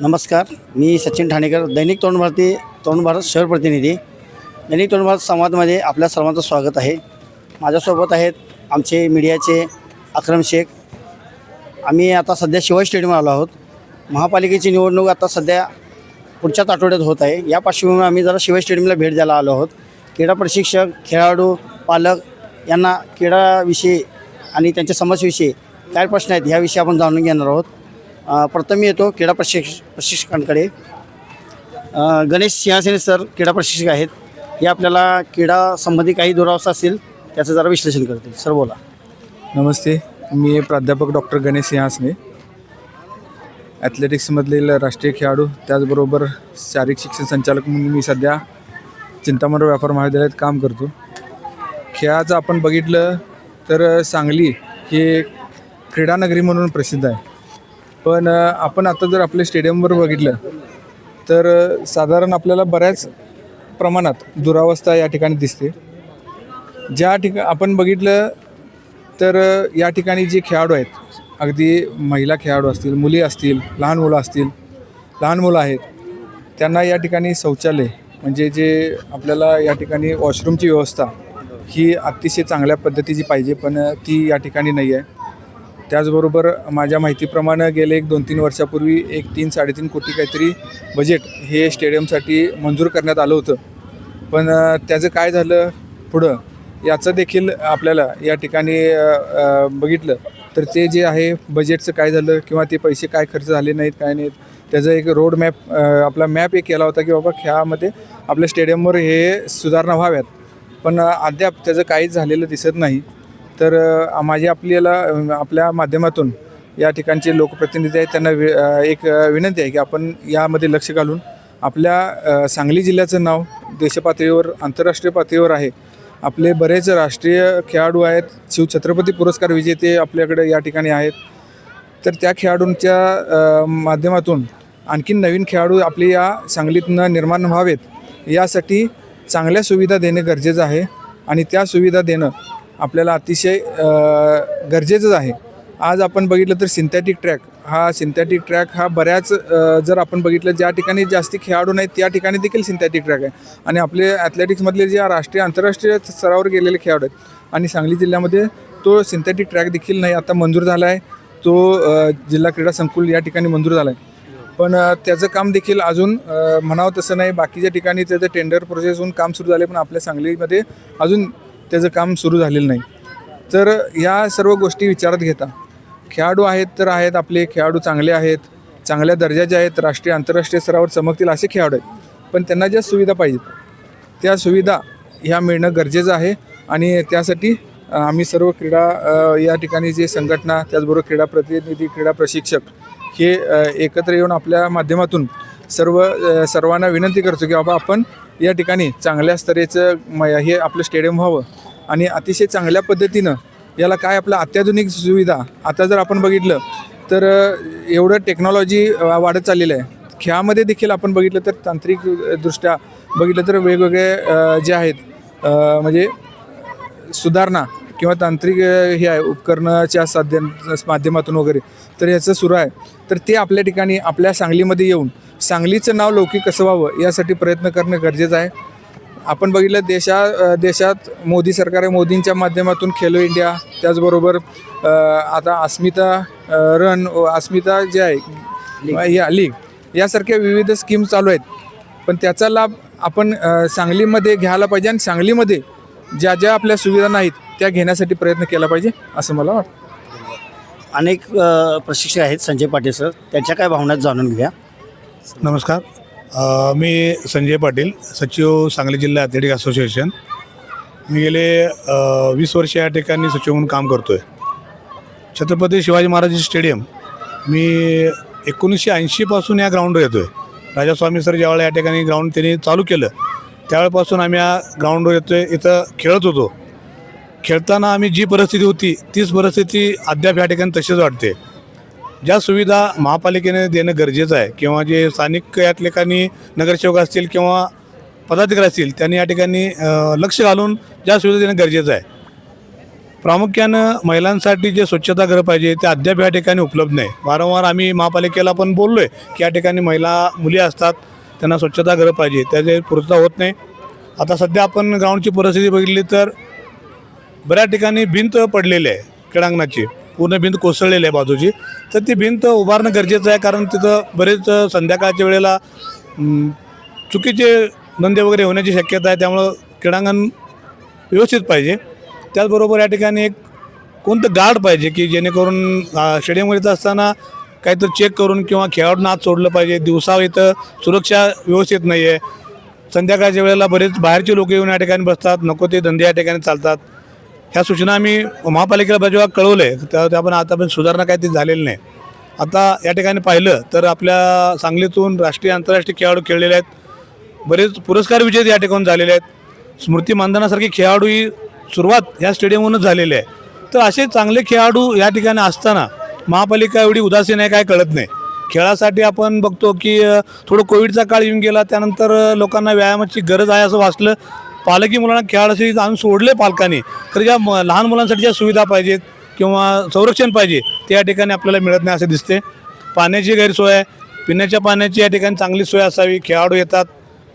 नमस्कार मी सचिन ठाणेकर दैनिक तरुण भारती तरुण भारत शहर प्रतिनिधी. दैनिक तरुण भारत संवादमध्ये आपल्या सर्वांचं स्वागत आहे. माझ्यासोबत आहेत आमचे मीडियाचे अक्रम शेख. आम्ही आता सध्या शिवाय स्टेडियमवर आलो आहोत. महापालिकेची निवडणूक आता सध्या पुढच्याच आठवड्यात होत आहे. या पार्श्वभूमीवर आम्ही जरा शिवाय स्टेडियमला भेट द्यायला आलो आहोत. क्रीडा प्रशिक्षक खेळाडू पालक यांना क्रीडाविषयी आणि त्यांच्या समस्येविषयी काय प्रश्न आहेत ह्याविषयी आपण जाणून घेणार आहोत. प्रथम मी येतो क्रीडा प्रशिक्ष प्रशिक्षकांकडे. गणेश सिंहासने सर क्रीडा प्रशिक्षक आहेत. हे आपल्याला क्रीडा संबंधी काही दुरावस्था असतील त्याचं जरा विश्लेषण करतील. सर बोला. नमस्ते. मी प्राध्यापक डॉक्टर गणेश सिंहासने. ॲथलेटिक्समधील राष्ट्रीय खेळाडू त्याचबरोबर शारीरिक शिक्षण संचालक म्हणून मी सध्या चिंतामण व्यापार महाविद्यालयात काम करतो. खेळाचं आपण बघितलं तर सांगली हे क्रीडानगरी म्हणून प्रसिद्ध आहे. पण आपण आता जर आपल्या स्टेडियमवर बघितलं तर साधारण आपल्याला बऱ्याच प्रमाणात दुरावस्था या ठिकाणी दिसते. ज्या ठिका आपण बघितलं तर या ठिकाणी जे खेळाडू आहेत अगदी महिला खेळाडू असतील मुली असतील लहान मुलं असतील लहान मुलं आहेत त्यांना या ठिकाणी शौचालय म्हणजे जे आपल्याला या ठिकाणी वॉशरूमची व्यवस्था ही अतिशय चांगल्या पद्धतीची पाहिजे पण ती या ठिकाणी नाही आहे त्याचबरोबर माझ्या माहितीप्रमाणे गेले एक दोन तीन वर्षापूर्वी एक तीन साडेतीन कोटी काहीतरी बजेट हे स्टेडियमसाठी मंजूर करण्यात आलं होतं. पण त्याचं काय झालं पुढं? याचं देखील आपल्याला या ठिकाणी बघितलं. तर ते जे आहे बजेटचं काय झालं किंवा ते पैसे काय खर्च झाले नाहीत काय नाहीत त्याचा एक रोड मॅप आपला मॅप एक केला होता की बाबा खेळामध्ये आपल्या स्टेडियमवर हे सुधारणा व्हाव्यात. पण अद्याप त्याचं काहीच झालेलं दिसत नाही. तर माझी आपल्याला आपल्या माध्यमातून या ठिकाणचे लोकप्रतिनिधी आहेत त्यांना वि एक विनंती आहे की आपण यामध्ये लक्ष घालून आपल्या सांगली जिल्ह्याचं नाव देशपातळीवर आंतरराष्ट्रीय पातळीवर आहे. आपले बरेच राष्ट्रीय खेळाडू आहेत. शिवछत्रपती पुरस्कार विजेते आपल्याकडे या ठिकाणी आहेत. तर त्या खेळाडूंच्या माध्यमातून आणखीन नवीन खेळाडू आपले या सांगलीतनं निर्माण व्हावेत. यासाठी चांगल्या सुविधा देणे गरजेचं आहे आणि त्या सुविधा देणं आपल्याला अतिशय गरजेचंच आहे. आज आपण बघितलं तर सिंथॅटिक ट्रॅक हा सिंथॅटिक ट्रॅक हा बऱ्याच जर आपण बघितलं ज्या ठिकाणी जास्ती खेळाडू नाहीत त्या ठिकाणी देखील सिंथॅटिक ट्रॅक आहे. आणि आपले ॲथलेटिक्समधले जे राष्ट्रीय आंतरराष्ट्रीय स्तरावर गेलेले खेळाडू आहेत. आणि सांगली जिल्ह्यामध्ये तो सिंथॅटिक ट्रॅक देखील नाही आता मंजूर झाला आहे. तो जिल्हा क्रीडा संकुल या ठिकाणी मंजूर झाला आहे. पण त्याचं काम देखील अजून म्हणावं तसं नाही. बाकीच्या ठिकाणी त्याचं टेंडर प्रोसेस होऊन काम सुरू झाले पण आपल्या सांगलीमध्ये अजून त्याचं काम सुरू झालेलं नाही. तर या सर्व गोष्टी विचारात घेता. खेळाडू आहेत तर आहेत आपले खेळाडू चांगले आहेत चांगल्या दर्जाचे आहेत राष्ट्रीय आंतरराष्ट्रीय स्तरावर चमकतील असे खेळाडू आहेत. पण त्यांना ज्या सुविधा पाहिजेत त्या सुविधा ह्या मिळणं गरजेचं आहे आणि त्यासाठी आम्ही सर्व क्रीडा या ठिकाणी जे संघटना त्याचबरोबर क्रीडा प्रतिनिधी क्रीडा प्रशिक्षक हे एकत्र येऊन आपल्या माध्यमातून सर्व सर्वांना विनंती करतो की बाबा आपण या ठिकाणी चांगल्या स्तरेचं म हे आपलं स्टेडियम व्हावं. आणि अतिशय चांगल्या पद्धतीनं याला काय आपलं अत्याधुनिक सुविधा आता जर आपण बघितलं तर एवढं टेक्नॉलॉजी वाढत चाललेलं आहे. खेळामध्ये देखील आपण बघितलं तर तांत्रिकदृष्ट्या बघितलं तर वेगवेगळे जे आहेत म्हणजे सुधारणा किंवा तांत्रिक हे आहे उपकरणाच्या साध्या माध्यमातून वगैरे तर याचं सुरू आहे. तर ते आपल्या ठिकाणी आपल्या सांगलीमध्ये येऊन सांगलीचं नाव लौकिक कसं व्हावं यासाठी प्रयत्न करणं गरजेचं आहे. आपण बघितलं देशा देशात मोदी सरकार आहे मोदींच्या माध्यमातून खेलो इंडिया त्याचबरोबर आता अस्मिता रन व अस्मिता जे आहे या लीग यासारख्या विविध स्कीम चालू आहेत. पण त्याचा लाभ आपण सांगलीमध्ये घ्यायला पाहिजे आणि सांगलीमध्ये ज्या ज्या आपल्या सुविधा नाहीत त्या घेण्यासाठी प्रयत्न केला पाहिजे असं मला वाटतं. अनेक प्रशिक्षक आहेत संजय पाटील सर. त्यांच्या काय भावना जाणून घेऊया. नमस्कार. अ, मी संजय पाटील सचिव सांगली जिल्हा ॲथलेटिक असोसिएशन. मी गेले अ, वीस वर्ष या ठिकाणी सचिव म्हणून काम करतो आहे छत्रपती शिवाजी महाराज स्टेडियम. मी एकोणीसशे ऐंशीपासून या ग्राउंडवर येतो आहे राजास्वामी सर ज्यावेळेला या ठिकाणी ग्राउंड त्यांनी चालू केलं त्यावेळेपासून आम्ही या ग्राउंडवर येतो आहे इथं खेळत होतो. खेळताना आम्ही जी परिस्थिती होती तीच परिस्थिती अद्याप या ठिकाणी तशीच वाटते. ज्या सुविधा महापालिकेने देणं गरजेचं आहे किंवा जे स्थानिक या ठिकाणी नगरसेवक असतील किंवा पदाधिकारी असतील त्यांनी या ठिकाणी लक्ष घालून ज्या सुविधा देणं गरजेचं आहे. प्रामुख्यानं महिलांसाठी जे स्वच्छतागृह पाहिजे ते अद्याप या ठिकाणी उपलब्ध नाही. वारंवार आम्ही महापालिकेला पण बोललो आहे की या ठिकाणी महिला मुली असतात त्यांना स्वच्छतागृह पाहिजे त्याचे पूर्तता होत नाही. आता सध्या आपण ग्राउंडची परिस्थिती बघितली तर बऱ्याच ठिकाणी भिंत पडलेली आहे क्रीडांगणाची. पूर्ण भिंत कोसळलेली आहे बाजूची. तर ती भिंत उभारणं गरजेचं आहे कारण तिथं बरेच संध्याकाळच्या वेळेला चुकीचे धंदे वगैरे होण्याची शक्यता आहे. त्यामुळं क्रीडांगण व्यवस्थित पाहिजे. त्याचबरोबर या ठिकाणी एक कोणतं गार्ड पाहिजे की जेणेकरून स्टेडियमवर येत असताना काहीतरी चेक करून किंवा खेळाडूंना आत सोडलं पाहिजे. दिवसा इथं सुरक्षा व्यवस्थित नाही आहे संध्याकाळच्या वेळेला बरेच बाहेरचे लोक येऊन या ठिकाणी बसतात. नको ते धंदे या ठिकाणी चालतात. ह्या सूचना आम्ही महापालिकेला जेव्हा कळवलं. आहे त्या त्या पण आता पण सुधारणा काही ती झालेली नाही. आता या ठिकाणी पाहिलं तर आपल्या सांगलीतून राष्ट्रीय आंतरराष्ट्रीय खेळाडू खेळलेले आहेत. बरेच पुरस्कार विजेते या ठिकाणी झालेले आहेत. स्मृती मानधनासारखी खेळाडू ही सुरुवात ह्या स्टेडियमवरूनच झालेली आहे. तर असे चांगले खेळाडू या ठिकाणी असताना महापालिका एवढी उदासीन आहे काय कळत नाही. खेळासाठी आपण बघतो की थोडं कोविडचा काळ येऊन गेला त्यानंतर लोकांना व्यायामाची गरज आहे असं वाचलं. पालकी मुलांना खेळासाठी आणून सोडले पालकांनी. तर ज्या म लहान मुलांसाठी ज्या सुविधा पाहिजेत किंवा संरक्षण पाहिजे ते या ठिकाणी आपल्याला मिळत नाही असं दिसते. पाण्याची गैरसोय आहे. पिण्याच्या पाण्याची या ठिकाणी चांगली सोय असावी. खेळाडू येतात.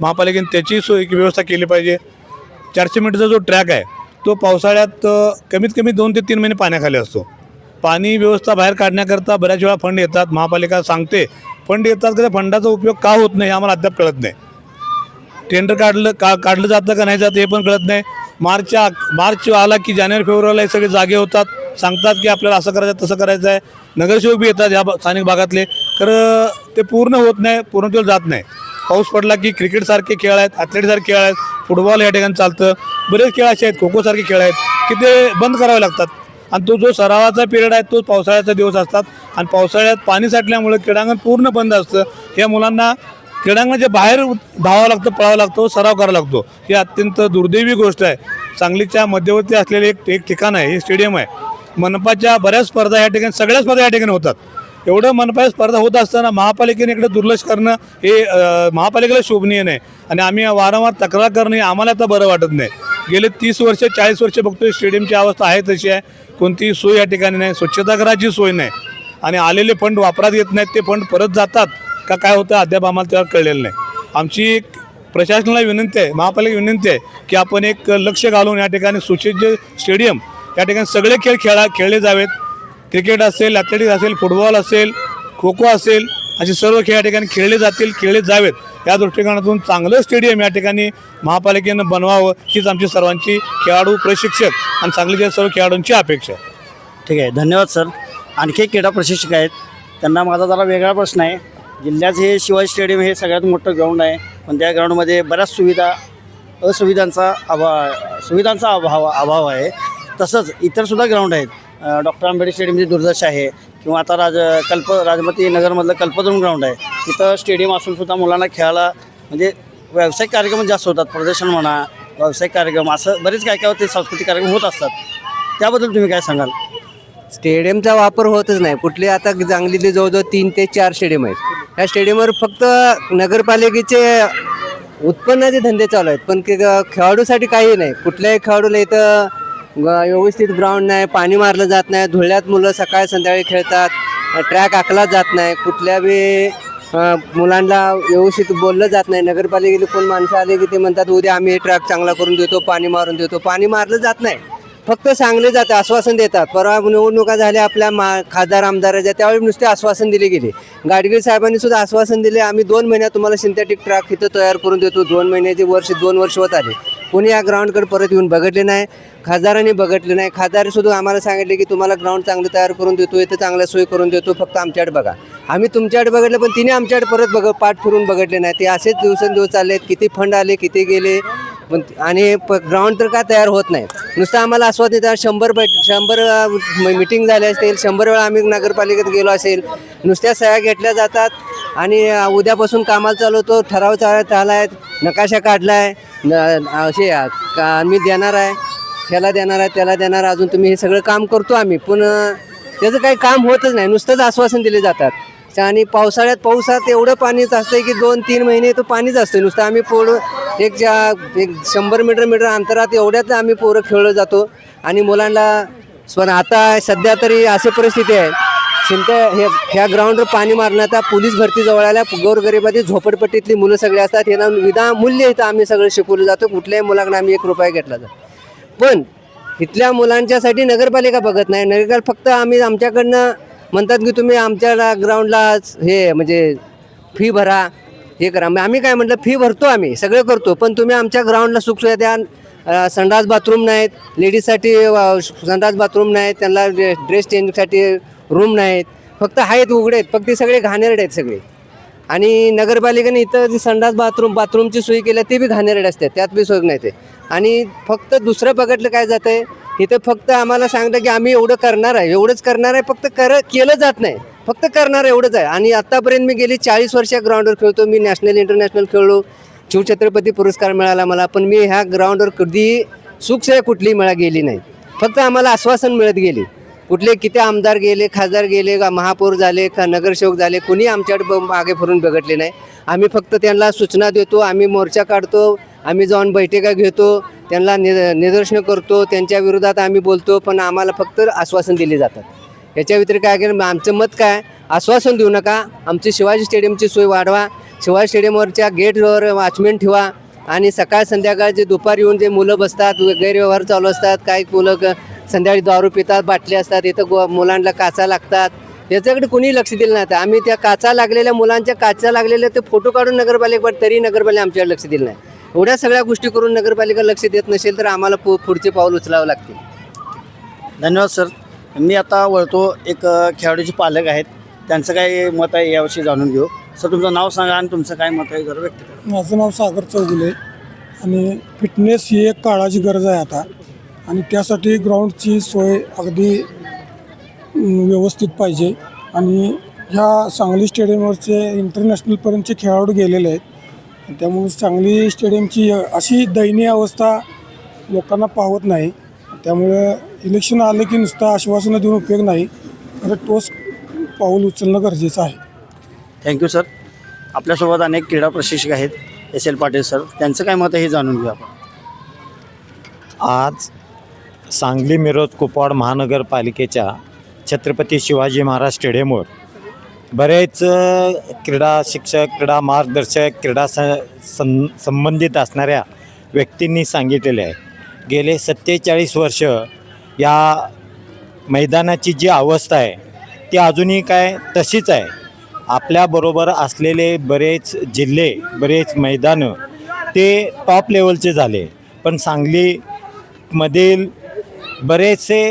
महापालिकेने त्याची सोय व्यवस्था केली पाहिजे. चारशे मीटरचा जो ट्रॅक आहे तो पावसाळ्यात कमीत कमी दोन ते तीन महिने पाण्याखाली असतो. पाणी व्यवस्था बाहेर काढण्याकरता बऱ्याच वेळा फंड येतात. महापालिका सांगते फंड येतात का? फंडाचा उपयोग का होत नाही हे आम्हाला अद्याप कळत नाही. टेंडर काढलं का काढलं जातं का नाही जातं हे पण कळत नाही. मार्चच्या मार्च आला की जानेवारी फेब्रुवारीला हे सगळे जागे होतात. सांगतात की आपल्याला असं करायचं आहे, तसं करायचं आहे. नगरसेवक बी येतात ह्या भा- स्थानिक भागातले. तर ते पूर्ण होत नाही पूर्णत्वाला जात नाही. पाऊस पडला की क्रिकेटसारखे खेळ आहेत ॲथलेटसारखे खेळ आहेत फुटबॉल या ठिकाणी चालतं. बरेच खेळ असे आहेत खो खोसारखे खेळ आहेत की ते बंद करावे लागतात. आणि तो जो सरावाचा पिरियड आहे तो पावसाळ्याचा दिवस असतात. आणि पावसाळ्यात पाणी साठल्यामुळे क्रीडांगण पूर्ण बंद असतं. या मुलांना क्रीडांगणाच्या बाहेर धावावं लागतं पळावं लागतो सराव करावा लागतो. ही अत्यंत दुर्दैवी गोष्ट आहे. सांगलीच्या मध्यवर्ती असलेले एक एक ठिकाण आहे हे स्टेडियम आहे. मनपाच्या बऱ्याच स्पर्धा या ठिकाणी सगळ्या स्पर्धा या ठिकाणी होतात. एवढं मनपा स्पर्धा होत असताना महापालिकेने इकडे दुर्लक्ष करणं हे महापालिकेला शोभनीय नाही. आणि आम्ही वारंवार तक्रार करणं हे आम्हाला आता बरं वाटत नाही. गेले तीस वर्ष चाळीस वर्ष बघतोय स्टेडियमची अवस्था आहे तशी आहे. कोणतीही सोय या ठिकाणी नाही. स्वच्छतागृहाची सोय नाही. आणि आलेले फंड वापरात येत नाहीत ते फंड परत जातात. का काय होतं अद्याप आम्हाला त्यावर कळलेलं नाही. आमची एक प्रशासनाला विनंती आहे महापालिका विनंती आहे की आपण एक लक्ष घालून या ठिकाणी सुसज्ज स्टेडियम या ठिकाणी सगळे खेळ खेळा खेळले जावेत. क्रिकेट असेल ॲथलेटिक्स असेल फुटबॉल असेल खो खो असेल असे सर्व खेळ या ठिकाणी खेळले जातील खेळले जावेत. या दृष्टिकोनातून चांगलं स्टेडियम या ठिकाणी महापालिकेनं बनवावं हीच आमची सर्वांची खेळाडू प्रशिक्षक आणि सांगलीच्या सर्व खेळाडूंची अपेक्षा ठीक आहे. धन्यवाद सर. आणखी एक क्रीडा प्रशिक्षक आहेत. त्यांना माझा जरा वेगळा प्रश्न आहे. जिल्ह्यात हे शिवाजी स्टेडियम हे सगळ्यात मोठं ग्राउंड आहे. पण त्या ग्राउंडमध्ये बऱ्याच सुविधा असुविधांचा अभाव सुविधांचा अभाव अभाव आहे. तसंच इतरसुद्धा ग्राउंड आहेत. डॉक्टर आंबेडकर स्टेडियमची दुर्दशा आहे. किंवा आता राज कल्प राजमती नगरमधलं कल्पतरुण ग्राउंड आहे. तिथं स्टेडियम असूनसुद्धा मुलांना खेळायला म्हणजे व्यावसायिक कार्यक्रम जास्त होतात. प्रदर्शन म्हणा व्यावसायिक कार्यक्रम असं बरेच काय काय होते सांस्कृतिक कार्यक्रम होत असतात. त्याबद्दल तुम्ही काय सांगाल? स्टेडियमचा वापर होतच नाही. कुठले आता सांगलीतले जवळजवळ तीन ते चार स्टेडियम आहेत. ह्या स्टेडियमवर फक्त नगरपालिकेचे उत्पन्नाचे धंदे चालू आहेत. पण खेळाडूसाठी काही नाही. कुठल्याही खेळाडूला इथं व्यवस्थित ग्राउंड नाही पाणी मारलं जात नाही. धुळ्यात मुलं सकाळी संध्याकाळी खेळतात. ट्रॅक आखला जात नाही. कुठल्या बी मुलांना व्यवस्थित बोललं जात नाही. नगरपालिकेला कोण माणसं आले की ते म्हणतात उद्या आम्ही हे ट्रॅक चांगला करून देतो पाणी मारून देतो. पाणी मारलं जात नाही. फक्त सांगले जाते आश्वासन देतात. परवा निवडणुका झाल्या आपल्या मा खासदार आमदाराच्या त्यावेळी नुसते आश्वासन दिले गेले. गाडगीळ साहेबांनी सुद्धा आश्वासन दिले आम्ही दोन महिन्यात तुम्हाला सिंथेटिक ट्रॅक इथं तयार करून देतो. दोन महिन्याचे वर्ष दोन वर्ष होत आले. कोणी या ग्राउंडकडे परत येऊन बघितले नाही खासदारांनी बघितले नाही. खासदार सुद्धा आम्हाला सांगितले की तुम्हाला ग्राउंड चांगलं तयार करून देतो इथं चांगल्या सोय करून देतो फक्त आमच्याकडे बघा. आम्ही तुमच्याकडे बघितलं पण तिने आमच्याकडे परत बघ पाठ फिरून बघितले नाही. ते असेच दिवसेंदिवस चाललेत. किती फंड आले किती गेले पण आणि प ग्राउंड तर काय तयार होत नाही. नुसतं आम्हाला आस्वाद देतात शंभर बैठ शंभर मिटिंग झाली असतील शंभर वेळा आम्ही नगरपालिकेत गेलो असेल नुसत्या सह्या घेतल्या जातात आणि उद्यापासून कामाला चालू होतो ठराव चालत आला आहे नकाशा काढला आहे न- असे का आम्ही देणार आहे ह्याला देणार आहे त्याला देणार अजून तुम्ही हे सगळं काम करतो आम्ही पण त्याचं काही काम होतच नाही नुसतंच आश्वासन दिले जातात. आणि पावसाळ्यात पावसात एवढं पाणीच असतंय की दोन तीन महिने तो पाणीच असतं नुसतं आम्ही पोरं एक ज्या एक शंभर मीटर मीटर अंतरात एवढ्यात आम्ही पोरं खेळलो जातो. आणि मुलांना पण आता सध्या तरी अशी परिस्थिती आहे. चिंत हे ह्या ग्राउंडवर पाणी मारणं आता पोलीस भरती जवळ आल्या. गोरगरिबाची झोपडपट्टीतली मुलं सगळे असतात. हे विनामूल्य इथं आम्ही सगळं शिकवलं जातो. कुठल्याही मुलांना आम्ही एक रुपया घेतला जातो पण इथल्या मुलांच्यासाठी नगरपालिका बघत नाही. नगरपालिका फक्त आम्ही आमच्याकडनं म्हणतात की तुम्ही आमच्या ग्राउंडला हे म्हणजे फी भरा हे करा. मग आम्ही काय म्हटलं फी भरतो आम्ही सगळं करतो पण तुम्ही आमच्या ग्राउंडला सुखसुविधा द्या. संडास बाथरूम नाहीत लेडीजसाठी संडास बाथरूम नाहीत त्यांना ड्रेस चेंजसाठी रूम नाहीत. फक्त आहेत उघडे आहेत फक्त सगळे घाणेरडे आहेत सगळे. आणि नगरपालिकेने इथं जी संडास बाथरूम बाथरूमची सोय केली ते बी घाणेरडे असतात. त्यात बी सोय नाही ते. आणि फक्त दुसरं पकडलं काय जातं आहे इथं फक्त आम्हाला सांगतं की आम्ही एवढं करणार आहे. एवढंच करणार आहे फक्त कर केलं जात नाही. फक्त करणार एवढंच आहे. आणि आत्तापर्यंत मी गेली चाळीस वर्ष ग्राउंडवर खेळतो. मी नॅशनल इंटरनॅशनल खेळलो. शिवछत्रपती पुरस्कार मिळाला मला पण मी ह्या ग्राउंडवर कधी सुखसोय कुठली मिळा गेली नाही. फक्त आम्हाला आश्वासन मिळत गेली. कुठले किती आमदार गेले खासदार गेले का महापौर झाले का नगरसेवक झाले कुणी आमच्याकडे ब- मागे फिरून बघितले नाही. आम्ही फक्त त्यांना सूचना देतो आम्ही मोर्चा काढतो आम्ही जाऊन बैठका घेतो त्यांना नि निदर्शनं करतो त्यांच्या विरोधात आम्ही बोलतो पण आम्हाला फक्त आश्वासन दिले जातात. याच्या व्यतिरिक्त काय केलं आमचं मत काय? आश्वासन देऊ नका आमची शिवाजी स्टेडियमची सोय वाढवा शिवाजी स्टेडियमवरच्या गेटवर वॉचमेन ठेवा आणि सकाळ संध्याकाळ जे दुपार येऊन जे मुलं बसतात गैरव्यवहार चालू असतात काही मुलं क- संध्याकाळी दारू पितात बाटली असतात इथं गो मुलांना काचा लागतात. याच्याकडे कोणी लक्ष दिलं नाही आम्ही त्या काचा लागलेल्या मुलांच्या काचा लागलेल्या ते फोटो काढून नगरपालिका पण तरी नगरपालिका आमच्याकडे लक्ष दिलं नाही. एवढ्या सगळ्या गोष्टी करून नगरपालिका लक्ष देत नसेल तर आम्हाला पु पुढचे पाऊल उचलावं लागतील. धन्यवाद सर. मी आता वळतो एक खेळाडूचे पालक आहेत. त्यांचं काय मत आहे याविषयी जाणून घेऊ. सर तुमचं नाव सांगा आणि तुमचं काय मत आहे जरा व्यक्त करा. माझं नाव सागर चौगुले आणि फिटनेस ही एक काळाची गरज आहे आता. आणि त्यासाठी ग्राउंडची सोय अगदी व्यवस्थित पाहिजे. आणि ह्या सांगली स्टेडियमवरचे इंटरनॅशनलपर्यंतचे खेळाडू गेलेले आहेत. त्यामुळे सांगली स्टेडियमची अशी दयनीय अवस्था लोकांना पाहत नाही. त्यामुळं इलेक्शन आलं की नुसतं आश्वासनं देऊन उपयोग नाही. तर ठोस पाऊल उचलणं गरजेचं आहे. थँक्यू सर आपल्यासोबत अनेक क्रीडा प्रशिक्षक आहेत एस एल पाटील सर. त्यांचं काय मत आहे हे जाणून घेऊ आपण. आज सांगली मिरज कुपवाड महानगरपालिकेच्या छत्रपती शिवाजी महाराज स्टेडियमवर बरेच क्रीडा शिक्षक क्रीडा मार्गदर्शक क्रीडा स सं संबंधित असणाऱ्या व्यक्तींनी सांगितलेले आहे. गेले सत्तेचाळीस वर्ष या मैदानाची जी अवस्था आहे ती अजूनही काय तशीच आहे. आपल्याबरोबर असलेले बरेच जिल्हे बरेच मैदानं ते टॉप लेवलचे झाले. पण सांगलीमधील बरेचसे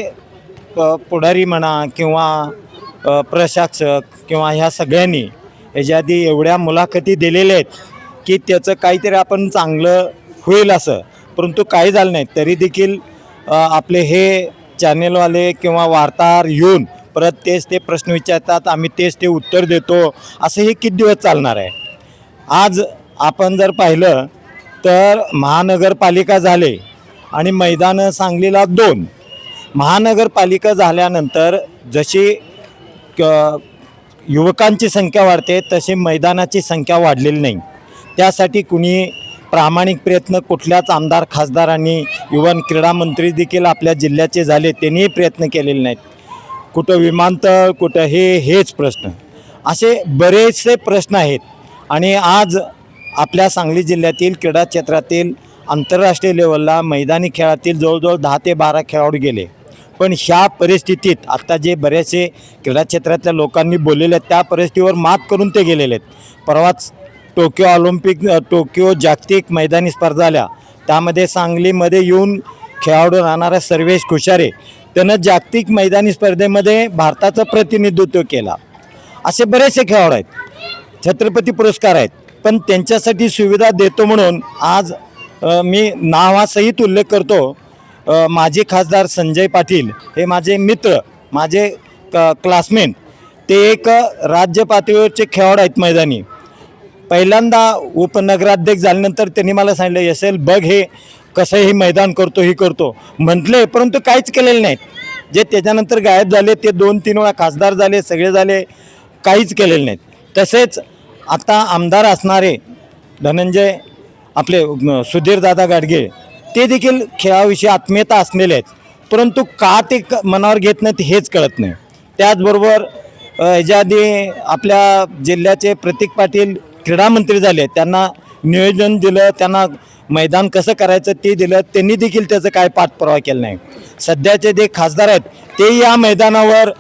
पुढारी म्हणा किंवा प्रशासक किंवा ह्या सगळ्यांनी ह्याच्या आधी एवढ्या मुलाखती दिलेल्या आहेत की त्याचं काहीतरी आपण चांगलं होईल असं. परंतु काही झालं नाही. तरी देखील आपले हे चॅनेलवाले किंवा वार्ताहर येऊन परत तेच ते प्रश्न विचारतात आम्ही तेच ते उत्तर देतो. असं हे किती दिवस चालणार आहे? आज आपण जर पाहिलं तर महानगरपालिका झाले आणि मैदानं सांगलीला दोन महानगरपालिका झाल्यानंतर जशी क युवकांची संख्या वाढते तशी मैदानाची संख्या वाढलेली नाही. त्यासाठी कुणी प्रामाणिक प्रयत्न कुठल्याच आमदार खासदारांनी युवन क्रीडा मंत्री देखील आपल्या जिल्ह्याचे झाले त्यांनीही प्रयत्न केलेले नाहीत. कुठं विमानतळ कुठं हे हेच प्रश्न. असे बरेचसे प्रश्न आहेत. आणि आज आपल्या सांगली जिल्ह्यातील क्रीडा क्षेत्रातील आंतरराष्ट्रीय लेवलला मैदानी खेळातील जवळजवळ दहा ते बारा खेळाडू गेले. पण ह्या परिस्थितीत आत्ता जे बरेचसे क्रीडा क्षेत्रातल्या लोकांनी बोललेले आहेत त्या परिस्थितीवर मात करून ते गेलेले आहेत. परवाच टोकियो ऑलिम्पिक टोकियो जागतिक मैदानी स्पर्धा आल्या. त्यामध्ये सांगलीमध्ये येऊन खेळाडू राहणारा सर्वेश खुशारे त्यानं जागतिक मैदानी स्पर्धेमध्ये भारताचं प्रतिनिधित्व केला. असे बरेचसे खेळाडू आहेत. छत्रपती पुरस्कार आहेत. पण त्यांच्यासाठी सुविधा देतो म्हणून आज मी नावासहित उल्लेख करतो. माजी खासदार संजय पाटील हे माझे मित्र माझे क क्लासमेट ते एक राज्य पातळीवरचे खेळाडू आहेत मैदानी. पहिल्यांदा उपनगराध्यक्ष झाल्यानंतर त्यांनी मला सांगितलं एस एल बघ हे कसं हे मैदान करतो हे करतो. म्हटले परंतु काहीच केलेलं नाहीत. जे त्याच्यानंतर गायब झाले ते दोन तीन वेळा खासदार झाले सगळे झाले काहीच केलेले नाहीत. तसेच आता आमदार असणारे धनंजय आपले सुधीर सुधीरदादा गाडगे ते देखील खेळाविषयी आत्मीयता असलेले आहेत. परंतु का ते क मनावर घेत नाहीत हेच कळत नाही. त्याचबरोबर अ, ह्याच्या आधी आपल्या जिल्ह्याचे प्रतीक पाटील क्रीडामंत्री झाले. त्यांना नियोजन दिलं त्यांना मैदान कसं करायचं ते दिलं त्यांनी देखील त्याचं काय पाठपुरावा केला नाही. सध्याचे जे खासदार आहेत ते या मैदानावर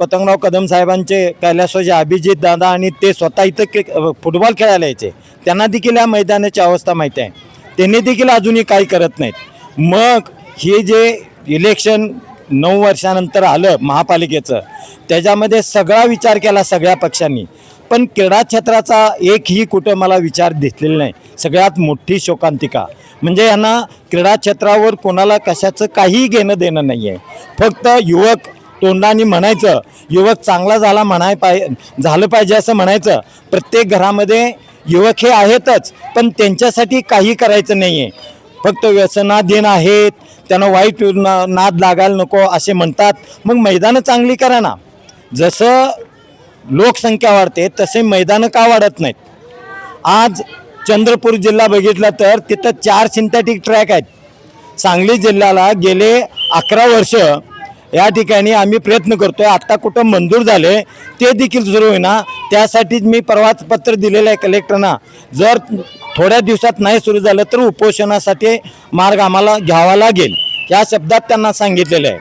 पतंगराव कदम साहेबांचे कैलासवाजी अभिजित दादा आणि ते स्वतः इथं फुटबॉल खेळायला यायचे. त्यांना देखील या मैदानाची अवस्था माहिती आहे. त्यांनी देखील अजूनही काही करत नाहीत. मग हे जे इलेक्शन नऊ वर्षानंतर आलं महापालिकेचं त्याच्यामध्ये सगळा विचार केला सगळ्या पक्षांनी. पण क्रीडा क्षेत्राचा एकही कुठं मला विचार दिसलेला नाही. सगळ्यात मोठी शोकांतिका. म्हणजे यांना क्रीडा क्षेत्रावर कोणाला कशाचं काहीही घेणं देणं नाही आहे फक्त युवक तोंडाने म्हणायचं युवक चांगला झाला म्हणाय पाय झालं पाहिजे असं म्हणायचं. प्रत्येक घरामध्ये युवक हे आहेतच पण त्यांच्यासाठी काही करायचं नाही आहे फक्त व्यसनाधीन आहेत त्यांना वाईट ना नाद लागायला नको असे म्हणतात. मग मैदानं चांगली करा ना. जसं लोकसंख्या वाढते तसे मैदानं का वाढत नाहीत? आज चंद्रपूर जिल्हा बघितला तर तिथं चार सिंथेटिक ट्रॅक आहेत. सांगली जिल्ह्याला गेले अकरा वर्ष या ठिकाणी आम्ही प्रयत्न करतोय. आत्ता कुठं मंजूर झाले ते देखील सुरू होईना. त्यासाठीच मी परवाच पत्र दिलेलं आहे कलेक्टरना. जर थोड्या दिवसात नाही सुरू झालं तर उपोषणासाठी मार्ग आम्हाला घ्यावा लागेल. या शब्दात त्यांना सांगितलेलं आहे.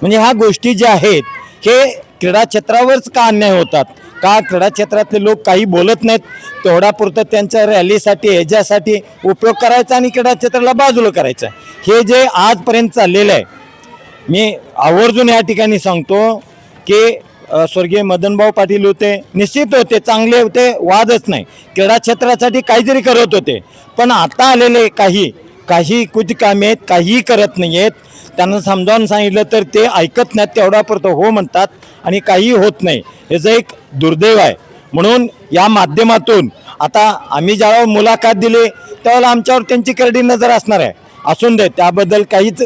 म्हणजे ह्या गोष्टी ज्या आहेत हे क्रीडा क्षेत्रावरच का अन्याय होतात? का क्रीडा क्षेत्रातले लोक काही बोलत नाहीत? तेवढ्यापुरतं त्यांच्या रॅलीसाठी ह्याच्यासाठी उपयोग करायचा आणि क्रीडा क्षेत्राला बाजूला करायचं. हे जे आजपर्यंत चाललेलं आहे मी आवर्जून या ठिकाणी सांगतो की स्वर्गीय मदनभाऊ पाटील होते निश्चित होते चांगले होते वादच नाही. क्रीडा क्षेत्रासाठी काहीतरी करत होते. पण आता आलेले काही काही कुछ कामे आहेत काहीही करत नाही आहेत त्यांना समजावून सांगितलं तर ते ऐकत नाहीत तेवढ्यापुरतं हो म्हणतात आणि काही होत नाही. याचं एक दुर्दैव आहे. म्हणून या माध्यमातून आता आम्ही ज्यावेळेला मुलाखत दिली त्यावेळेला आमच्यावर त्यांची करडी नजर असणार आहे. असून दे त्याबद्दल काहीच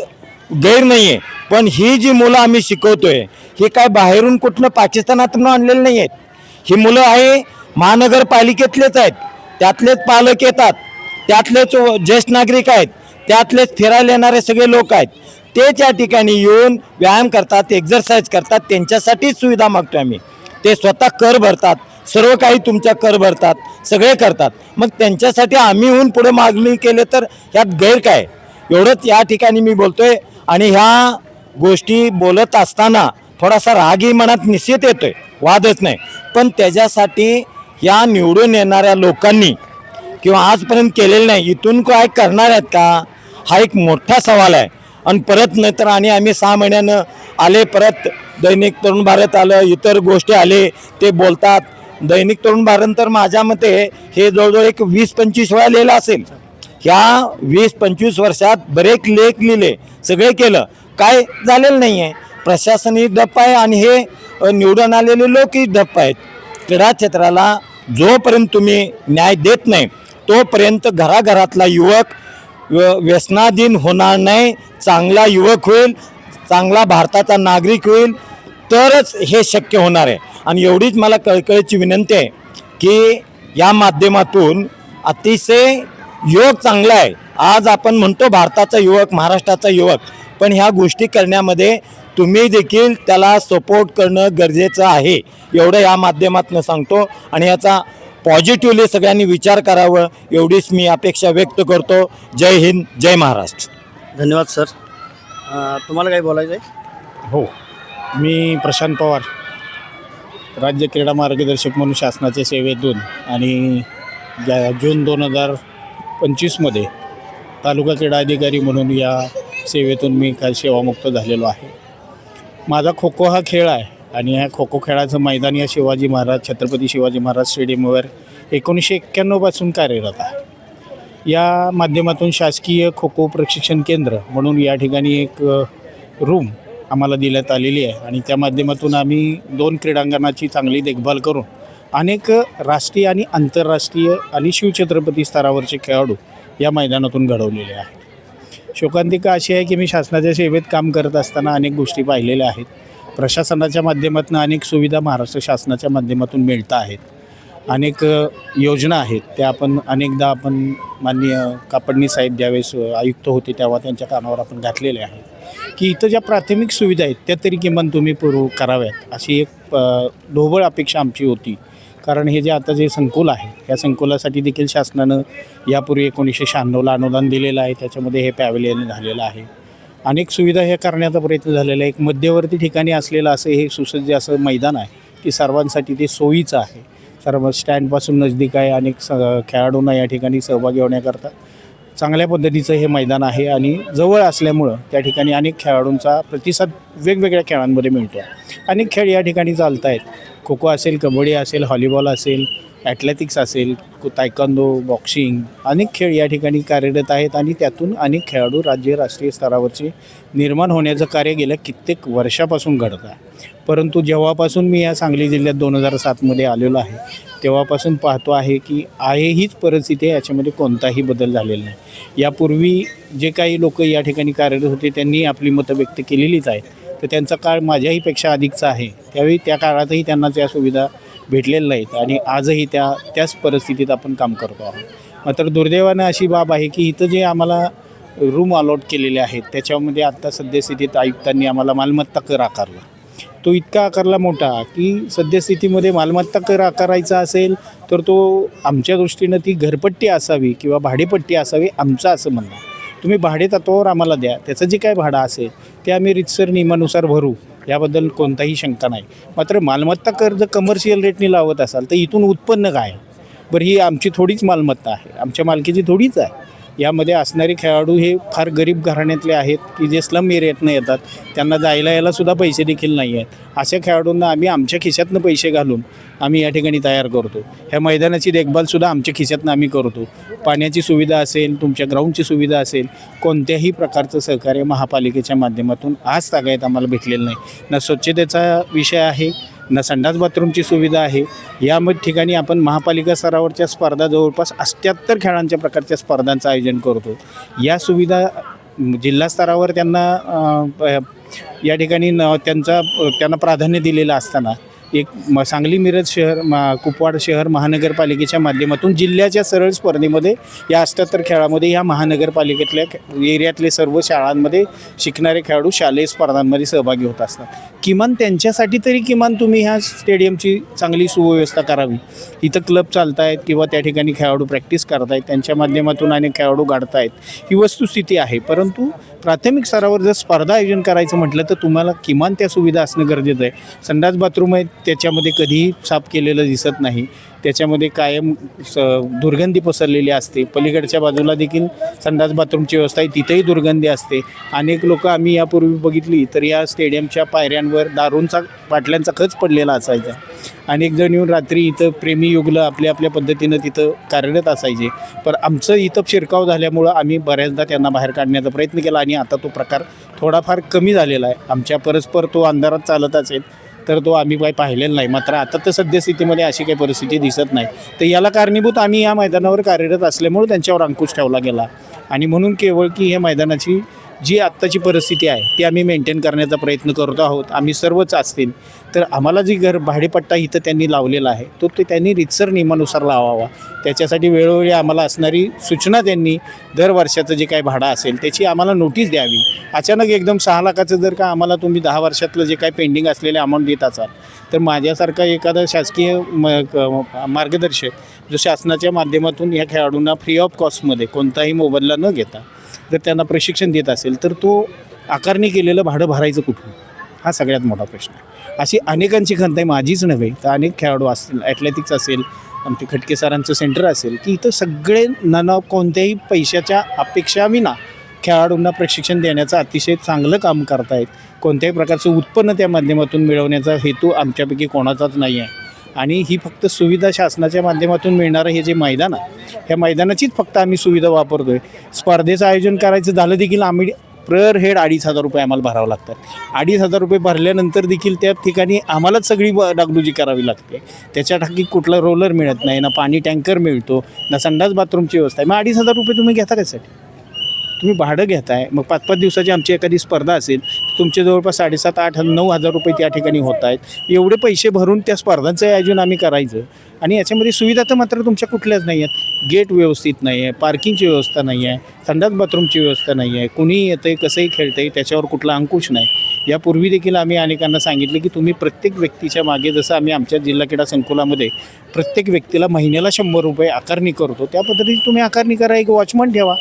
गैर नाही आहे पण ही जी मुलं आम्ही शिकवतोय ही काय बाहेरून कुठनं पाकिस्तानातून आणलेली नाही आहेत ही मुलं आहे महानगरपालिकेतलेच आहेत. त्यातलेच पालक येतात त्यातलेच ज्येष्ठ नागरिक आहेत त्यातलेच फिरायला येणारे सगळे लोक आहेत. तेच या ठिकाणी येऊन व्यायाम करतात एक्झरसाईज करतात त्यांच्यासाठीच सुविधा मागतो आम्ही. ते स्वतः कर भरतात सर्व काही तुमच्या कर भरतात सगळे करतात. मग त्यांच्यासाठी आम्ही होऊन पुढे मागणी केले तर ह्यात गैर काय? एवढंच या ठिकाणी मी बोलतोय. आणि ह्या गोष्टी बोलत असताना थोडासा रागही मनात निश्चित येतोय वादच नाही. पण त्याच्यासाठी या निवडून येणाऱ्या लोकांनी किंवा आजपर्यंत केलेलं नाही इथून काय करणार आहेत का? हा एक मोठा सवाल आहे. आणि परत नाहीतर आणि आम्ही सहा महिन्यानं आले परत दैनिक तरुण भारत आलं इतर गोष्टी आले ते बोलतात. दैनिक तरुण भारत तर माझ्या मते हे जवळजवळ एक वीस पंचवीस वेळा लिहिलं असेल. ह्या वीस पंचवीस वर्षात बरेच लेख लिहिले सगळे केलं. काय झालेलं नाही आहे प्रशासनही डप्प आहे आणि हे निवडून आलेले लोकही डप्प आहेत. क्रीडा क्षेत्राला जोपर्यंत तुम्ही न्याय देत नाही तोपर्यंत घराघरातला युवक व्य- व्यसनाधीन होणार नाही चांगला युवक होईल चांगला भारताचा नागरिक होईल तरच हे शक्य होणार आहे. आणि एवढीच मला कळकळीची विनंती आहे की या माध्यमातून अतिशय युवक चांगला आहे. आज आपण म्हणतो भारताचा युवक महाराष्ट्राचा युवक पण ह्या गोष्टी करण्यामध्ये तुम्ही देखील त्याला सपोर्ट करणं गरजेचं आहे. एवढं या माध्यमातून सांगतो. आणि याचा पॉझिटिव्हली सगळ्यांनी विचार करावं एवढीच मी अपेक्षा व्यक्त करतो. जय हिंद जय महाराष्ट्र. धन्यवाद सर. तुम्हाला काही बोलायचं आहे हो. मी प्रशांत पवार राज्य क्रीडा मार्गदर्शक म्हणून शासनाच्या सेवेतून आणि ज्या जून दोन हजार पंचवीसमध्ये तालुका क्रीडा अधिकारी म्हणून या सेवेतून मी काय सेवामुक्त झालेलो आहे. माझा खो खो हा खेळ आहे आणि ह्या खो खो खेळाचं मैदान या शिवाजी महाराज छत्रपती शिवाजी महाराज स्टेडियमवर एकोणीसशे एक्क्याण्णवपासून कार्यरत आहे. या माध्यमातून शासकीय खो खो प्रशिक्षण केंद्र म्हणून या ठिकाणी एक रूम आम्हाला देण्यात आलेली आहे आणि त्या माध्यमातून आम्ही दोन क्रीडांगणाची चांगली देखभाल करून अनेक राष्ट्रीय आणि आंतरराष्ट्रीय आणि शिवछत्रपती स्तरावरचे खेळाडू या मैदानातून घडवलेले आहेत. शोकांतिका अशी आहे की मी शासनाच्या सेवेत काम करत असताना अनेक गोष्टी पाहिलेल्या आहेत. प्रशासनाच्या माध्यमातून अनेक सुविधा महाराष्ट्र शासनाच्या माध्यमातून मिळत आहेत. अनेक योजना आहेत. त्या आपण अनेकदा आपण माननीय कापडणी साहेब ज्यावेळेस आयुक्त होते तेव्हा त्यांच्या कानावर आपण घातलेले आहे की इथं ज्या प्राथमिक सुविधा आहेत त्या तरी किमान तुम्ही पुरव कराव्यात. अशी एक ढोबळ अपेक्षा आमची होती. कारण हे जे आता जे संकुल आहे या संकुलासाठी देखील शासनानं यापूर्वी एकोणीसशे शहाण्णवला अनुदान दिलेलं आहे. त्याच्यामध्ये हे पॅव्हलियन झालेलं आहे. अनेक सुविधा हे करण्याचा प्रयत्न झालेला आहे. एक मध्यवर्ती ठिकाणी असलेलं असं हे सुसज्ज असं मैदान आहे की सर्वांसाठी ते सोयीचं आहे. सर्व स्टँडपासून नजदीक आहे. अनेक स खेळाडूंना या ठिकाणी सहभागी होण्याकरता चांगल्या पद्धतीचं हे मैदान आहे आणि जवळ असल्यामुळं त्या ठिकाणी अनेक खेळाडूंचा प्रतिसाद वेगवेगळ्या खेळांमध्ये मिळतो अनेक खेळ या ठिकाणी चालत आहेत खो खो असेल कबड्डी असेल हॉलीबॉल असेल ॲथलेटिक्स असेल कु- तायकांदो बॉक्सिंग अनेक खेळ या ठिकाणी कार्यरत आहेत आणि त्यातून अनेक खेळाडू राज्य राष्ट्रीय स्तरावरचे निर्माण होण्याचं कार्य गेल्या कित्येक वर्षापासून घडत आहे. परंतु जेव्हापासून मी या सांगली जिल्ह्यात दोन हजार सातमध्ये आलेलो आहे तेव्हापासून पाहतो आहे की आहे हीच परिस्थिती आहे याच्यामध्ये कोणताही बदल झालेला नाही. यापूर्वी जे काही लोक या ठिकाणी कार्यरत होते त्यांनी आपली मतं व्यक्त केलेलीच आहेत. तर त्यांचा काळ माझ्याहीपेक्षा अधिकचा आहे. त्यावेळी त्या काळातही त्यांना त्या सुविधा भेटलेल्या नाहीत आणि आजही त्या त्याच परिस्थितीत आपण काम करतो आहोत. मात्र दुर्दैवानं अशी बाब आहे की इथं जे आम्हाला रूम अलॉट केलेले आहेत त्याच्यामध्ये आत्ता सद्यस्थितीत आयुक्तांनी आम्हाला मालमत्ता कर आकारला. तो इतका आकारला मोठा की सद्यस्थितीमध्ये मालमत्ता कर आकारायचा असेल तर तो आमच्या दृष्टीनं ती घरपट्टी असावी किंवा भाडेपट्टी असावी आमचं असं म्हणणं तुम्ही भाडे तत्वावर आम्हाला द्या. त्याचं जे काय भाडं असेल ते आम्ही रितसर नियमानुसार भरू. याबद्दल कोणताही शंका नाही. मात्र मालमत्ता कर जर कमर्शियल रेटने लावत असाल तर इथून उत्पन्न काय? बरं ही आमची थोडीच मालमत्ता आहे. आमच्या मालकीची थोडीच आहे. यामध्ये असणारे खेळाडू हे फार गरीब घराण्यातले आहेत की जे स्लम एरियातनं येतात. त्यांना जायला यायला सुद्धा पैसे देखील नाही आहेत. अशा खेळाडूंना आम्ही आमच्या खिशातनं पैसे घालून आम्ही या ठिकाणी तयार करतो. ह्या मैदानाची देखभालसुद्धा आमच्या खिशातनं आम्ही करतो. पाण्याची सुविधा असेल तुमच्या ग्राउंडची सुविधा असेल कोणत्याही प्रकारचं सहकार्य महापालिकेच्या माध्यमातून आज तागायत आम्हाला भेटलेलं नाही. ना स्वच्छतेचा विषय आहे ना संडास बाथरूमची सुविधा आहे. या म ठिकाणी आपण महापालिका स्तरावरच्या स्पर्धा जवळपास अष्ट्याहत्तर खेळांच्या प्रकारच्या स्पर्धांचं आयोजन करतो. या सुविधा जिल्हा स्तरावर त्यांना या ठिकाणी न त्यांचा त्यांना प्राधान्य दिलेलं असताना एक म सांगली मिरज शहर मा कुपवाड शहर महानगरपालिकेच्या माध्यमातून जिल्ह्याच्या सरळ स्पर्धेमध्ये या अष्ट्याहत्तर खेळामध्ये या महानगरपालिकेतल्या एरियातले सर्व शाळांमध्ये शिकणारे खेळाडू शालेय स्पर्धांमध्ये सहभागी होत असतात. किमान त्यांच्यासाठी तरी किमान तुम्ही ह्या स्टेडियमची चांगली सुव्यवस्था करावी. इथं क्लब चालत आहेत किंवा त्या ठिकाणी खेळाडू प्रॅक्टिस करत आहेत त्यांच्या माध्यमातून अनेक खेळाडू गाडत आहेत ही वस्तुस्थिती आहे. परंतु प्राथमिक स्तरावर जर स्पर्धा आयोजन करायचं म्हटलं तर तुम्हाला किमान त्या सुविधा असणं गरजेचं आहे. संडास बाथरूम आहेत त्याच्यामध्ये कधीही साफ केलेलं दिसत नाही. त्याच्यामध्ये कायम स दुर्गंधी पसरलेली असते. पलीकडच्या बाजूला देखील संडास बाथरूमची व्यवस्था आहे. तिथेही दुर्गंधी असते. अनेक लोक आम्ही यापूर्वी बघितली तर या स्टेडियमच्या पायऱ्यांवर दारूंचा बाटल्यांचा खच पडलेला असायचा. अनेक जण येऊन रात्री इथं प्रेमी युगलं आपल्या आपल्या पद्धतीनं तिथं कार्यरत असायचे. पण आमचं इथं शिरकाव झाल्यामुळं आम्ही बऱ्याचदा त्यांना बाहेर काढण्याचा प्रयत्न केला आणि आता तो प्रकार थोडाफार कमी झालेला आहे. आमच्या परस्पर तो अंधारात चालत असेल तर तो आम्ही काही पाहिलेला नाही. मात्र आता तर सद्यस्थितीमध्ये अशी काही परिस्थिती दिसत नाही. तर याला कारणीभूत आम्ही या मैदानावर कार्यरत असल्यामुळे त्यांच्यावर अंकुश ठेवला गेला. आणि म्हणून केवळ की हे मैदानाची जी आत्ताची परिस्थिती आहे ती आम्ही मेंटेन करण्याचा प्रयत्न करत आहोत. आम्ही सर्वच असतील तर आम्हाला जी घर भाडेपट्टा इथं त्यांनी लावलेला आहे तो ते त्यांनी रितसर नियमानुसार लावावा. त्याच्यासाठी वेळोवेळी आम्हाला असणारी सूचना त्यांनी दर वर्षाचं जे काही भाडं असेल त्याची आम्हाला नोटीस द्यावी. अचानक एकदम सहा लाखाचं जर का आम्हाला तुम्ही दहा वर्षातलं जे काही पेंडिंग असलेले अमाऊंट देत असाल तर माझ्यासारखा एखादा शासकीय म क- मार्गदर्शक जो शासनाच्या माध्यमातून या खेळाडूंना फ्री ऑफ कॉस्टमध्ये कोणताही मोबदला न घेता जर त्यांना प्रशिक्षण देत असेल तर तो आकारणी केलेलं भाडं भरायचं कुठून? हा सगळ्यात मोठा प्रश्न आहे. अशी अनेकांची खंत आहे माझीच नव्हे तर अनेक खेळाडू असतील ॲथलेटिक्स असेल आमचे खटके सरांचं सेंटर असेल की इथं सगळे नाना कोणत्याही पैशाच्या अपेक्षा विना खेळाडूंना प्रशिक्षण देण्याचं अतिशय चांगलं काम करतायत. कोणत्याही प्रकारचं उत्पन्न त्या माध्यमातून मिळवण्याचा हेतू आमच्यापैकी कोणाचाच नाही आहे आणि ही फक्त सुविधा शासनाच्या माध्यमातून मिळणारं हे जे मैदान आहे ह्या मैदानाचीच फक्त आम्ही सुविधा वापरतो आहे स्पर्धेचं आयोजन करायचं झालं देखील आम्ही पर हेड अडीच हजार रुपये आम्हाला भरावं लागतात अडीच हजार रुपये भरल्यानंतर देखील त्या ठिकाणी आम्हालाच सगळी ब- डागडुजी करावी लागते. त्याच्या ठाकी कुठला रोलर मिळत नाही ना पाणी टँकर मिळतो ना संडास बाथरूमची व्यवस्था आहे. मग अडीच हजार रुपये तुम्ही घेता कशासाठी? तुम्ही भाडं घेताय मग पाच पाच दिवसाची आमची एखादी स्पर्धा असेल तुमचे जवळपास साडेसात आठ नऊ हजार रुपये त्या ठिकाणी होत आहेत. एवढे पैसे भरून त्या स्पर्धांचं आयोजन आम्ही करायचं. आणि याच्यामध्ये सुविधा तर मात्र तुमच्या कुठल्याच नाही आहेत. गेट व्यवस्थित नाही आहे पार्किंगची व्यवस्था नाही आहे संडास बाथरूमची व्यवस्था नाही आहे कुणीही येतं आहे कसंही खेळतं आहे त्याच्यावर कुठला अंकुश नाही. यापूर्वी देखील आम्ही अनेकांना सांगितले की तुम्ही प्रत्येक व्यक्तीच्या मागे जसं आम्ही आमच्या जिल्हा क्रीडा संकुलामध्ये प्रत्येक व्यक्तीला महिन्याला शंभर रुपये आकारणी करतो त्या पद्धतीने तुम्ही आकारणी करा एक वॉचमन ठेवा.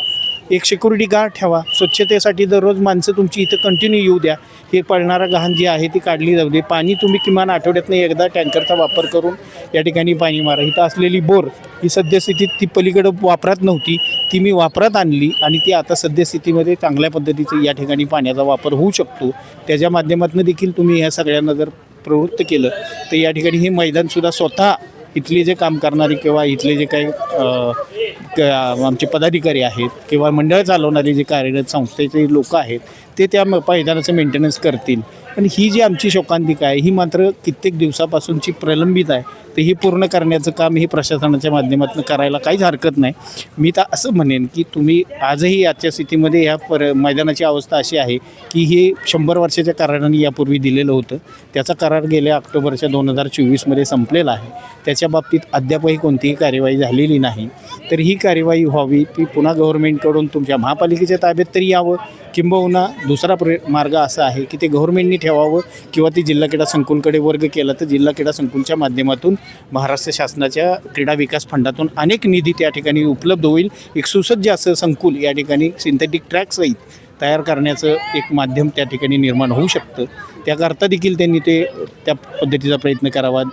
एक सिक्युरिटी गार्ड ठेवा. स्वच्छतेसाठी दररोज माणसं तुमची इथं कंटिन्यू येऊ द्या. हे पळणारा घाण जी आहे ती काढली जाऊ दे. पाणी तुम्ही किमान आठवड्यातनं एकदा टँकरचा वापर करून या ठिकाणी पाणी मारा. इथं असलेली बोर ही सद्यस्थितीत ती पलीकडं वापरात नव्हती. ती मी वापरात आणली आणि ती आता सद्यस्थितीमध्ये चांगल्या पद्धतीचं या ठिकाणी पाण्याचा वापर होऊ शकतो. त्याच्या माध्यमातून देखील तुम्ही ह्या सगळ्यांना जर प्रवृत्त केलं तर या ठिकाणी हे मैदानसुद्धा स्वतः इथले जे काम करणारी किंवा इथले जे काही क- आमचे पदाधिकारी आहेत किंवा मंडळ चालवणारी जे कार्यरत संस्थेचे लोक आहेत ते त्या म- मैदानाचं मेंटेनन्स करतील. पण ही जी आमची शोकांतिका आहे ही मात्र कित्येक दिवसापासूनची प्रलंबित आहे. तर ही पूर्ण करण्याचं काम हे प्रशासनाच्या माध्यमातून करायला काहीच हरकत नाही. मी तर असं म्हणेन की तुम्ही आजही आजच्या स्थितीमध्ये ह्या पर मैदानाची अवस्था अशी आहे की हे शंभर वर्षाच्या कराराने यापूर्वी दिलेलं होतं. त्याचा करार गेल्या ऑक्टोबरच्या दोन हजार चोवीसमध्ये संपलेला आहे. त्याच्या बाबतीत अद्यापही कोणतीही कार्यवाही झालेली नाही. तर ही कार्यवाही व्हावी ती पुन्हा गव्हर्नमेंटकडून तुमच्या महापालिकेच्या ताब्यात तरी यावं किंबहुना दुसरा प्र मार्ग असा आहे की ते गव्हर्नमेंटनी ठेवावं किंवा ती जिल्हा क्रीडा संकुलकडे वर्ग केला तर जिल्हा क्रीडा संकुलच्या माध्यमातून महाराष्ट्र शासनाच्या क्रीडा विकास फंडातून अनेक निधी त्या ठिकाणी उपलब्ध होईल. एक सुसज्ज असं संकुल या ठिकाणी सिंथेटिक ट्रॅकसहित तयार करण्याचं एक माध्यम त्या ठिकाणी निर्माण होऊ शकतं. त्याकरता देखील त्यांनी ते त्या पद्धतीचा प्रयत्न करावा.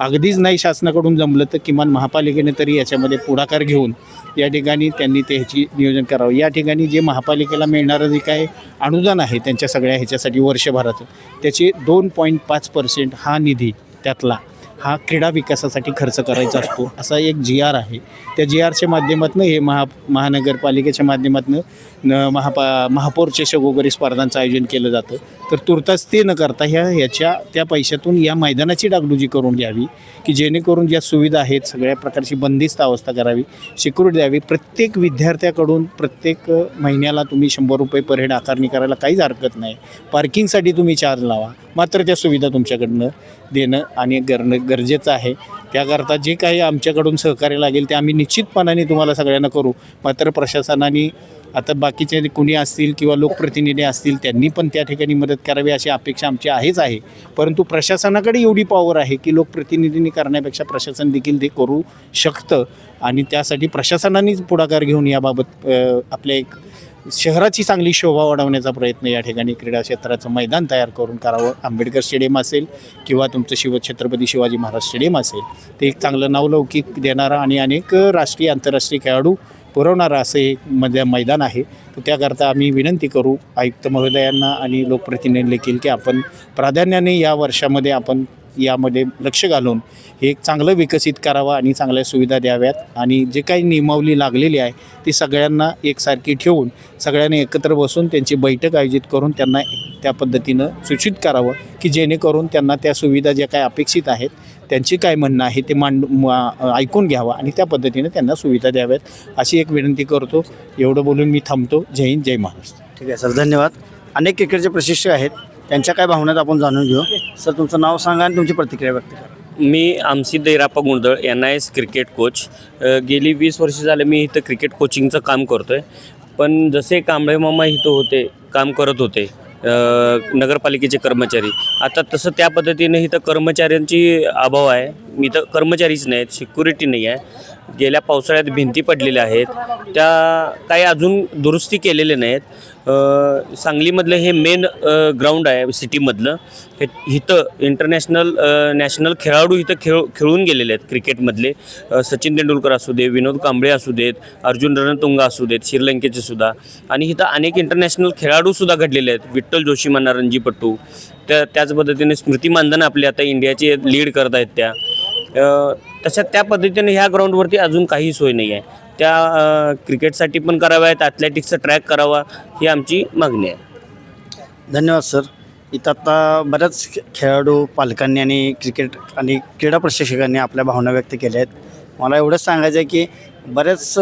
अगदीच नाही शासनाकडून जमलं तर किमान महापालिकेने तरी याच्यामध्ये पुढाकार घेऊन या ठिकाणी त्यांनी ते ह्याची नियोजन करावं. या ठिकाणी जे महापालिकेला मिळणारं जे काय अनुदान आहे त्यांच्या सगळ्या ह्याच्यासाठी वर्षभराचं त्याचे दोन पॉईंट पाच पर्सेंट हा निधी त्यातला हा क्रीडा विकासासाठी खर्च करायचा असतो. असा एक जी आर आहे. त्या जी आरच्या माध्यमातून हे महा महानगरपालिकेच्या माध्यमातून न महापा महापौर चषक वगैरे स्पर्धांचं आयोजन केलं जातं. तर तुर्तास ते न करता ह्या ह्याच्या त्या पैशातून या मैदानाची डागडुजी करून घ्यावी की जेणेकरून ज्या सुविधा आहेत सगळ्या प्रकारची बंदिस्त अवस्था करावी सिक्युरिटी द्यावी. प्रत्येक विद्यार्थ्याकडून प्रत्येक महिन्याला तुम्ही शंभर रुपये पर हेड आकारणी करायला काहीच हरकत नाही. पार्किंगसाठी तुम्ही चार्ज लावा. मात्र त्या सुविधा तुमच्याकडनं देणं आणि करणं गरजेचं आहे. त्याकरता जे काही आमच्याकडून सहकार्य लागेल ते आम्ही निश्चितपणाने तुम्हाला सगळ्यांना करू. मात्र प्रशासनाने आता बाकीचे कुणी असतील किंवा लोकप्रतिनिधी असतील त्यांनी पण त्या ठिकाणी मदत करावी अशी अपेक्षा आमची आहेच आहे. परंतु प्रशासनाकडे एवढी पॉवर आहे की लोकप्रतिनिधींनी करण्यापेक्षा प्रशासन देखील ते करू शकतं. आणि त्यासाठी प्रशासनानेच पुढाकार घेऊन याबाबत आपल्या एक शहराची चांगली शोभा वाढवण्याचा प्रयत्न या ठिकाणी क्रीडा क्षेत्राचं मैदान तयार करून करावं आंबेडकर स्टेडियम असेल किंवा तुमचं शिव छत्रपती शिवाजी महाराज स्टेडियम असेल ते एक चांगलं नावलौकिक देणारा आणि अनेक राष्ट्रीय आंतरराष्ट्रीय खेळाडू पुरवणारं असं एक मध्ये मैदान आहे. तर त्याकरता आम्ही विनंती करू आयुक्त महोदयांना आणि लोकप्रतिनिधी देखील की आपण प्राधान्याने या वर्षामध्ये आपण यामध्ये लक्ष घालून हे एक चांगलं विकसित करावं आणि चांगल्या सुविधा द्याव्यात. आणि जे काही नियमावली लागलेली आहे ती सगळ्यांना एकसारखी ठेवून सगळ्यांनी एकत्र बसून त्यांची बैठक आयोजित करून त्यांना त्या पद्धतीनं सूचित करावं की जेणेकरून त्यांना त्या सुविधा ज्या काय अपेक्षित आहेत त्यांची काय म्हणणं आहे ते मांड ऐकून घ्यावं आणि त्या पद्धतीने त्यांना सुविधा द्याव्यात अशी एक विनंती करतो. एवढं बोलून मी थांबतो. जय हिंद जय महाराष्ट्र. ठीक आहे सर. धन्यवाद. अनेक क्रिकेटचे प्रशिक्षक आहेत. त्यांच्या काय भावनात आपण जाणून घेऊ. सर तुमचं नाव सांगा आणि तुमची प्रतिक्रिया व्यक्त करा. मी आमसी दैराप्पा गुंडळ N I S cricket coach गेली वीस वर्ष झाले मी इथं क्रिकेट कोचिंगचं काम करतो आहे पण जसे कांबळे मामा इथं होते काम करत होते नगरपालिकेचे कर्मचारी आता तसं त्या पद्धतीने इथं कर्मचाऱ्यांची अभाव आहे. मी तर कर्मचारीच नाहीत सिक्युरिटी नाही आहे. गेल्या पावसाळ्यात भिंती पडलेल्या आहेत. त्या काही अजून दुरुस्ती केलेले नाहीत. सांगलीमधलं हे मेन ग्राउंड आहे सिटीमधलं हे इथं इंटरनॅशनल नॅशनल खेळाडू इथं खेळ खेळून गेलेले आहेत क्रिकेटमधले सचिन तेंडुलकर असू दे विनोद कांबळे असू देत अर्जुन रणतुंगा असू देत श्रीलंकेचे सुद्धा. आणि इथं अनेक इंटरनॅशनल खेळाडूसुद्धा घडलेले आहेत. विठ्ठल जोशी म्हणा रणजीपट्टू त्या त्याच पद्धतीने स्मृती मानधन आपले आता इंडियाचे लीड करत आहेत त्या. तशा त्या पद्धतीने ह्या ग्राउंडवरती अजून काही सोय नाही आहे. त्या क्रिकेटसाठी पण कराव्यात ॲथलेटिक्सचा ट्रॅक करावा ही आमची मागणी आहे. धन्यवाद सर. इथं आता बऱ्याच खे- खेळाडू पालकांनी आणि क्रिकेट आणि क्रीडा प्रशिक्षकांनी आपल्या भावना व्यक्त केल्या आहेत. मला एवढंच सांगायचं आहे की बऱ्याच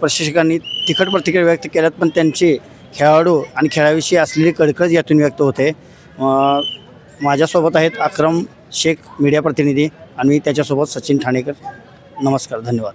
प्रशिक्षकांनी तिखट प्रतिक्रिया व्यक्त केल्यात पण त्यांची खेळाडू आणि खेळाविषयी असलेली कडकड यातून व्यक्त होते. माझ्यासोबत आहेत अक्रम शेख मीडिया प्रतिनिधी. आणि मी त्याच्यासोबत सचिन ठाणेकर. नमस्कार धन्यवाद.